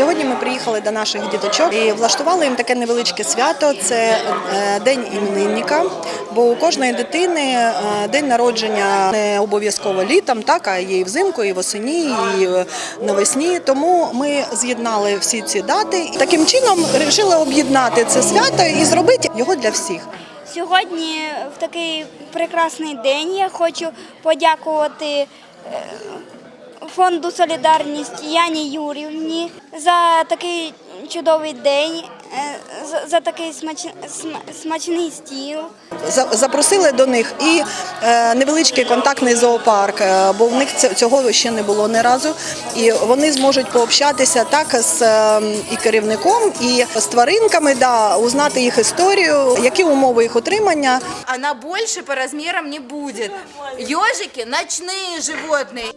Сьогодні ми приїхали до наших діточок і влаштували їм таке невеличке свято. Це е, день іменинника. Бо у кожної дитини е, день народження не обов'язково літом, так а є і взимку, і восені, і е, навесні. Тому ми з'єднали всі ці дати таким чином вирішили об'єднати це свято і зробити його для всіх. Сьогодні в такий прекрасний день я хочу подякувати фонду Солідарність Яні Юрівні за такий чудовий день, е, за- такий смач, смачний стіл. Запросили до них і е, невеличкий контактний зоопарк, е, бо в них цього ще не було ні разу. І вони зможуть пообщатися так з е, і керівником, і з тваринками, да, узнати їх історію, які умови їх утримання. Она больше по размерам не будет. Ежики ночные животные.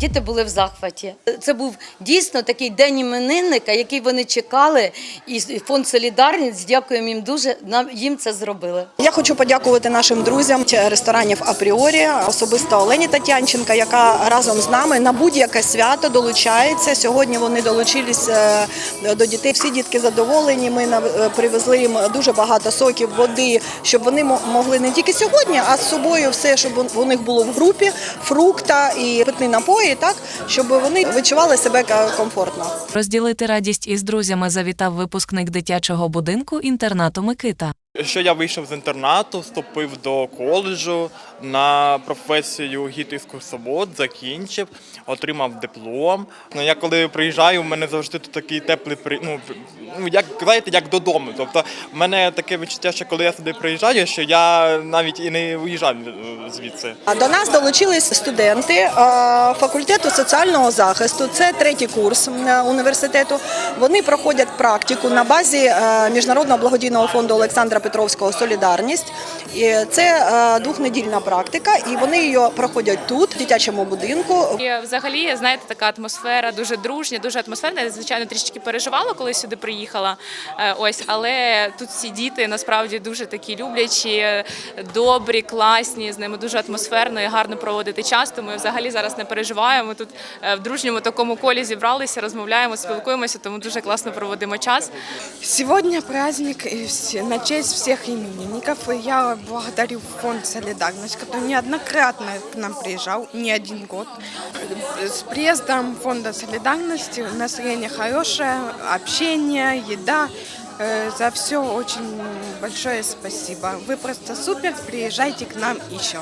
Діти були в захваті. Це був дійсно такий день іменинника, який вони чекали. І фонд Солідарність, дякуємо їм дуже. Нам їм це зробили. Я хочу подякувати нашим друзям ресторанів Апріорі, особисто Олені Тетянченка, яка разом з нами на будь-яке свято долучається. Сьогодні вони долучились е, до дітей. Всі дітки задоволені. Ми е, привезли їм дуже багато соків, води, щоб вони мо- могли не тільки сьогодні, а з собою все, щоб у- них було в групі, фрукта і питні напої, так щоб вони відчували себе комфортно. Розділити радість із друзями завітав випускник дитячого будинку інтернату Микита. Що я вийшов з інтернату, вступив до коледжу на професію гід-екскурсовод, закінчив, отримав диплом. Ну, я коли приїжджаю, в мене завжди тут такий теплий ну, ну як знаєте, як додому. Тобто, в мене таке відчуття, що коли я сюди приїжджаю, що я навіть і не виїжджав звідси. До нас долучились студенти факультету соціального захисту. Це третій курс університету. Вони проходять практику на базі е, міжнародного благодійного фонду Олександра Петровського Солідарність. Це е, двохнедільна практика, і вони її проходять тут, дитячому будинку. І взагалі, знаєте, така атмосфера дуже дружня, дуже атмосферна. Я, звичайно, трішки переживала, коли сюди приїхала. Е, Ось, але тут всі діти насправді дуже такі люблячі, е, добрі, класні. З ними дуже атмосферно і гарно проводити час. Тому взагалі зараз не переживаємо. Тут е, в дружньому такому колі зібралися, розмовляємо, спілкуємося, тому дуже класно проводимо час. Сегодня праздник на честь всех именинников. И я благодарю фонд «Солидарность», который неоднократно к нам приезжал, не один год. С приездом фонда солидарности настроение хорошее, общение, еда. Э, За все очень большое спасибо. Вы просто супер, приезжайте к нам еще.